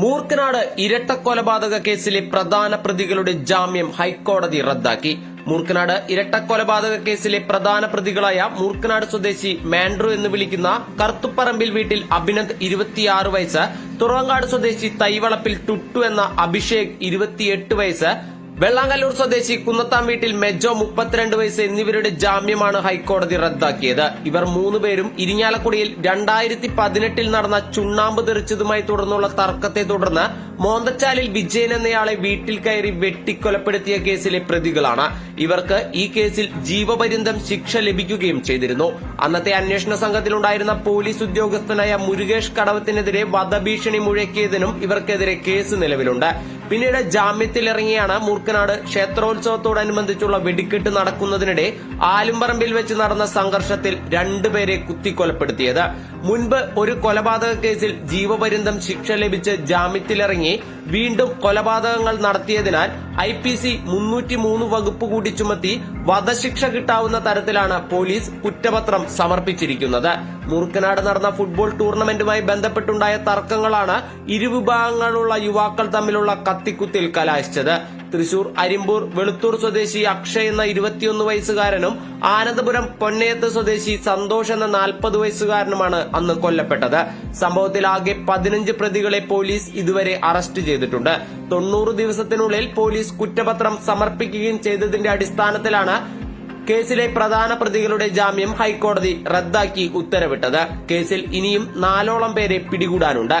മൂർക്കനാട് ഇരട്ട കൊലപാതക കേസിലെ പ്രധാന പ്രതികളുടെ ജാമ്യം ഹൈക്കോടതി റദ്ദാക്കി. മൂർക്കനാട് ഇരട്ട കൊലപാതക കേസിലെ പ്രധാന പ്രതികളായ മൂർക്കനാട് സ്വദേശി മാൻഡ്രു എന്ന് വിളിക്കുന്ന കറുത്തുപ്പറമ്പിൽ വീട്ടിൽ അഭിനന്ദ് ഇരുപത്തിയാറ് വയസ്സ് തുറവങ്കാട് സ്വദേശി തൈവളപ്പിൽ ടുട്ടു എന്ന അഭിഷേക് ഇരുപത്തിയെട്ട് വയസ്സ് വെള്ളാങ്കല്ലൂർ സ്വദേശി കുന്നത്താം വീട്ടിൽ മെജോ മുപ്പത്തിരണ്ട് വയസ്സ് എന്നിവരുടെ ജാമ്യമാണ് ഹൈക്കോടതി റദ്ദാക്കിയത്. ഇവർ മൂന്നുപേരും ഇരിങ്ങാലക്കുടിയിൽ രണ്ടായിരത്തി പതിനെട്ടിൽ നടന്ന ചുണ്ണാമ്പ് തെറിച്ചതുമായി തുടർന്നുള്ള തർക്കത്തെ തുടർന്ന് മോന്തച്ചാലിൽ വിജയൻ എന്നയാളെ വീട്ടിൽ കയറി വെട്ടിക്കൊലപ്പെടുത്തിയ കേസിലെ പ്രതികളാണ്. ഇവർക്ക് ഈ കേസിൽ ജീവപര്യന്തം ശിക്ഷ ലഭിക്കുകയും ചെയ്തിരുന്നു. അന്നത്തെ അന്വേഷണ സംഘത്തിലുണ്ടായിരുന്ന പോലീസ് ഉദ്യോഗസ്ഥനായ മുരുകേഷ് കടവത്തിനെതിരെ വധഭീഷണി മുഴക്കിയതിനും ഇവർക്കെതിരെ കേസ് നിലവിലുണ്ട്. പിന്നീട് ജാമ്യത്തിലിറങ്ങിയാണ് മൂർക്കനാട് ക്ഷേത്രോത്സവത്തോടനുബന്ധിച്ചുള്ള വെടിക്കെട്ട് നടക്കുന്നതിനിടെ ആലുംപറമ്പിൽ വെച്ച് നടന്ന സംഘർഷത്തിൽ രണ്ടുപേരെ കുത്തിക്കൊലപ്പെടുത്തിയത്. മുൻപ് ഒരു കൊലപാതക കേസിൽ ജീവപര്യന്തം ശിക്ഷ ലഭിച്ച് ജാമ്യത്തിലിറങ്ങി വീണ്ടും കൊലപാതകങ്ങൾ നടത്തിയതിനാൽ ഐ പി സി മുന്നൂറ്റി മൂന്ന് വകുപ്പ് കൂടി ചുമത്തി വധശിക്ഷ കിട്ടാവുന്ന തരത്തിലാണ് പോലീസ് കുറ്റപത്രം സമർപ്പിച്ചിരിക്കുന്നത്. മൂർക്കനാട് നടന്ന ഫുട്ബോൾ ടൂർണമെന്റുമായി ബന്ധപ്പെട്ടുണ്ടായ തർക്കങ്ങളാണ് ഇരുവിഭാഗങ്ങളുള്ള യുവാക്കൾ തമ്മിലുള്ള കത്തിക്കുത്തിൽ കലാശിച്ചത്. തൃശൂർ അരിമ്പൂർ വെളുത്തൂർ സ്വദേശി അക്ഷയ് എന്ന ഇരുപത്തിയൊന്ന് വയസ്സുകാരനും ആനന്ദപുരം പൊന്നയത്ത് സ്വദേശി സന്തോഷ് എന്ന നാൽപ്പത് വയസ്സുകാരനുമാണ് അന്ന് കൊല്ലപ്പെട്ടത്. സംഭവത്തിൽ ആകെ പതിനഞ്ച് പ്രതികളെ പോലീസ് ഇതുവരെ അറസ്റ്റ് ചെയ്തിട്ടുണ്ട്. തൊണ്ണൂറ് ദിവസത്തിനുള്ളിൽ പോലീസ് കുറ്റപത്രം സമർപ്പിക്കുകയും ചെയ്തതിന്റെ അടിസ്ഥാനത്തിലാണ് കേസിലെ പ്രധാന പ്രതികളുടെ ജാമ്യം ഹൈക്കോടതി റദ്ദാക്കി ഉത്തരവിട്ടത്. കേസിൽ ഇനിയും നാലോളം പേരെ പിടികൂടാനുണ്ട്.